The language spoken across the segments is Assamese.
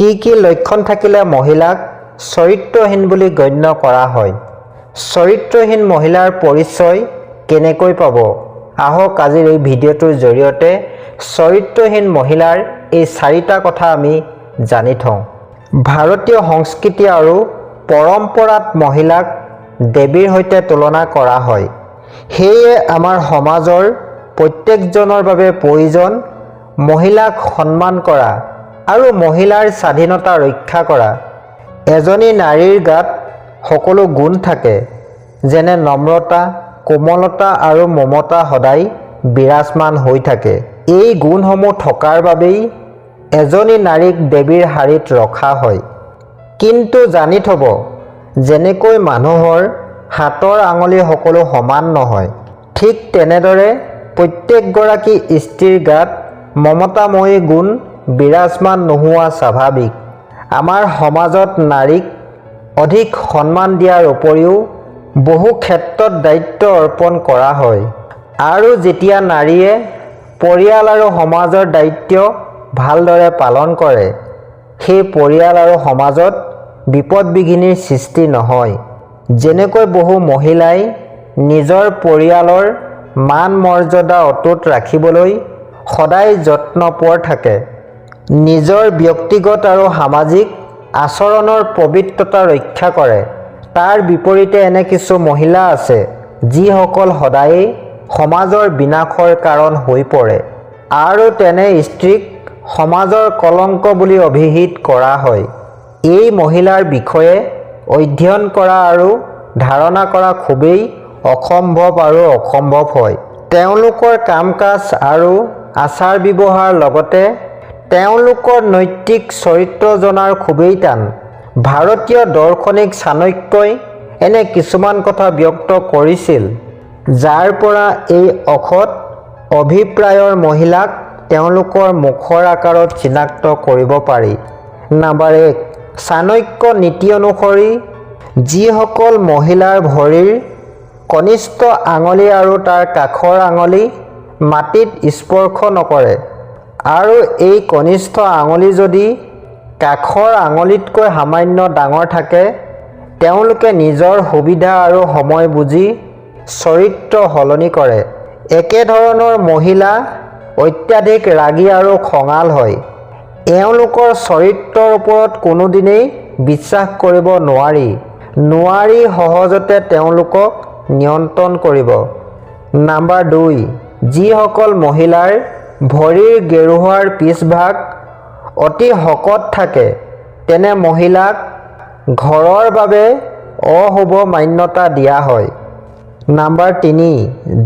কি কি লক্ষণ থাকিলে মহিলাক চৰিত্ৰহীন বুলি গণ্য কৰা হয়? চৰিত্ৰহীন মহিলাৰ পৰিচয় কেনেকৈ পাব? আহক আজিৰ এই ভিডিঅ'টোৰ জৰিয়তে চৰিত্ৰহীন মহিলাৰ এই চাৰিটা কথা আমি জানি থওঁ। ভাৰতীয় সংস্কৃতি আৰু পৰম্পৰাত মহিলাক দেৱীৰ সৈতে তুলনা কৰা হয়। সেয়ে আমাৰ সমাজৰ প্ৰত্যেকজনৰ বাবে প্ৰয়োজন মহিলাক সন্মান কৰা। আৰু মহিলাৰ স্বাধীনতা ৰক্ষা কৰা। এজনী নাৰীৰ গাত সকলো গুণ থাকে যেনে নম্ৰতা কোমলতা আৰু মমতা সদায় বিৰাজমান হৈ থাকে। এই গুণসমূহ থকাৰ বাবেই এজনী নাৰীক দেৱীৰ শাৰীত ৰখা হয়। কিন্তু জানি থ'ব যেনেকৈ মানুহৰ হাতৰ আঙুলি সকলো সমান নহয় ঠিক তেনেদৰে প্ৰত্যেকগৰাকী স্ত্ৰীৰ গাত মমতাময়ী গুণ বিৰাজমান নোহোৱা স্বাভাৱিক। আমাৰ সমাজত নাৰীক অধিক সন্মান দিয়াৰ উপৰিও বহু ক্ষেত্ৰত দায়িত্ব অৰ্পণ কৰা হয়। আৰু যেতিয়া নাৰীয়ে পৰিয়াল আৰু সমাজৰ দায়িত্ব ভালদৰে পালন কৰে সেই পৰিয়াল আৰু সমাজত বিপদ বিঘিনিৰ সৃষ্টি নহয়। যেনেকৈ বহু মহিলাই নিজৰ পৰিয়ালৰ মান মৰ্যাদা অটুট ৰাখিবলৈ সদায় যত্নপৰ থাকে। নিজৰ ব্যক্তিগত আৰু সামাজিক আচৰণৰ পবিত্ৰতা ৰক্ষা কৰে। তাৰ বিপৰীতে এনে কিছু মহিলা আছে যিসকল সদায়েই সমাজৰ বিনাশৰ কাৰণ হৈ পৰে আৰু তেনে স্ত্ৰীক সমাজৰ কলংক বুলি অভিহিত কৰা হয়। এই মহিলাৰ বিষয়ে অধ্যয়ন কৰা আৰু ধাৰণা কৰা খুবেই অসম্ভৱ আৰু অসম্ভৱ হয়। তেওঁলোকৰ কাম কাজ আৰু আচাৰ ব্যৱহাৰ লগতে তেওঁলোকৰ নৈতিক চৰিত্ৰ জনাৰ খুবেই টান। ভাৰতীয় দৰ্শনিক চাণক্যই এনে কিছুমান কথা ব্যক্ত কৰিছিল যাৰ পৰা এই অসৎ অভিপ্ৰায়ৰ মহিলাক তেওঁলোকৰ মুখৰ আকাৰত চিনাক্ত কৰিব পাৰি। নাম্বাৰ এক চাণক্য নীতি অনুসৰি যিসকল মহিলাৰ ভৰিৰ কনিষ্ঠ আঙুলি আৰু তাৰ কাষৰ আঙুলি মাটিত স্পৰ্শ নকৰে। আৰু এই কনিষ্ঠ আঙুলি যদি কাষৰ আঙুলিতকৈ সামান্য ডাঙৰ থাকে তেওঁলোকে নিজৰ সুবিধা আৰু সময় বুজি চৰিত্ৰ সলনি কৰে। একেধৰণৰ মহিলা অত্যাধিক ৰাগী আৰু খঙাল হয়। এওঁলোকৰ চৰিত্ৰৰ ওপৰত কোনোদিনেই বিশ্বাস কৰিব নোৱাৰি। নোৱাৰি সহজতে তেওঁলোকক নিয়ন্ত্ৰণ কৰিব। নাম্বাৰ দুই যিসকল মহিলাৰ ভৰিৰ গেৰুৱাৰ পিছভাগ অতি শকত থাকে তেনে মহিলাক ঘৰৰ বাবে অশুভ মান্যতা দিয়া হয়। নাম্বাৰ তিনি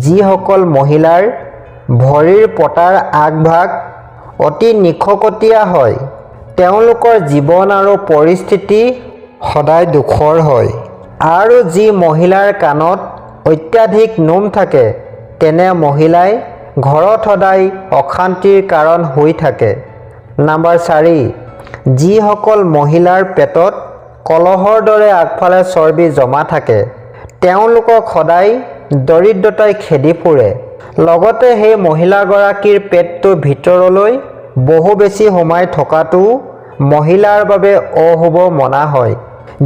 যিসকল মহিলাৰ ভৰিৰ পতাৰ আগভাগ অতি নিশকতীয়া হয় তেওঁলোকৰ জীৱন আৰু পৰিস্থিতি সদায় দুখৰ হয়। আৰু যি মহিলাৰ কাণত অত্যাধিক নোম থাকে তেনে মহিলাই ঘৰত সদায় অশান্তিৰ কাৰণ হৈ থাকে। নাম্বাৰ চাৰি যিসকল মহিলাৰ পেটত কলহৰ দৰে আগফালে চৰ্বি জমা থাকে তেওঁলোকক সদায় দৰিদ্ৰতাই খেদি ফুৰে। লগতে সেই মহিলাগৰাকীৰ পেটটো ভিতৰলৈ বহু বেছি সোমাই থকাটো মহিলাৰ বাবে অশুভ মনা হয়।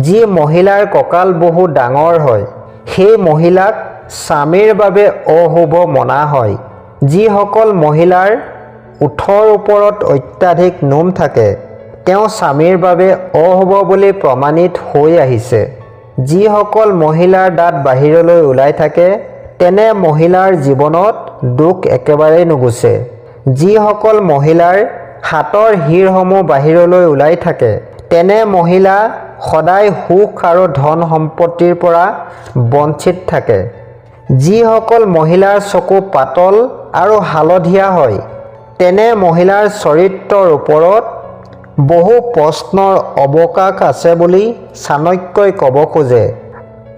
যি মহিলাৰ কঁকাল বহু ডাঙৰ হয় সেই মহিলাক স্বামীৰ বাবে অশুভ মনা হয়। যিসকল মহিলাৰ ওঠৰ ওপৰত অত্যাধিক নোম থাকে তেওঁ স্বামীৰ বাবে অশুভ বুলি প্ৰমাণিত হৈ আহিছে। যিসকল মহিলাৰ দাঁত বাহিৰলৈ ওলাই থাকে তেনে মহিলাৰ জীৱনত দুখ একেবাৰেই নুগুচে যিসকল মহিলাৰ হাতৰ শিৰসমূহ বাহিৰলৈ ওলাই থাকে তেনে মহিলা সদায় সুখ আৰু ধন সম্পত্তিৰ পৰা বঞ্চিত থাকে। যিসকল মহিলাৰ চকু পাতল আৰু হালধীয়া হয়। তেনে মহিলাৰ চৰিত্ৰৰ ওপৰত বহু প্ৰশ্নৰ অৱকাশ আছে বুলি চাণক্যই ক'ব খোজে।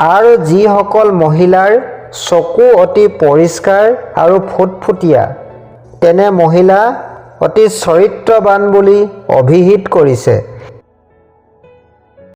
আৰু যিসকল মহিলাৰ চকু অতি পৰিষ্কাৰ আৰু ফুটফুটীয়া তেনে মহিলা অতি চৰিত্ৰৱান বুলি অভিহিত কৰিছে।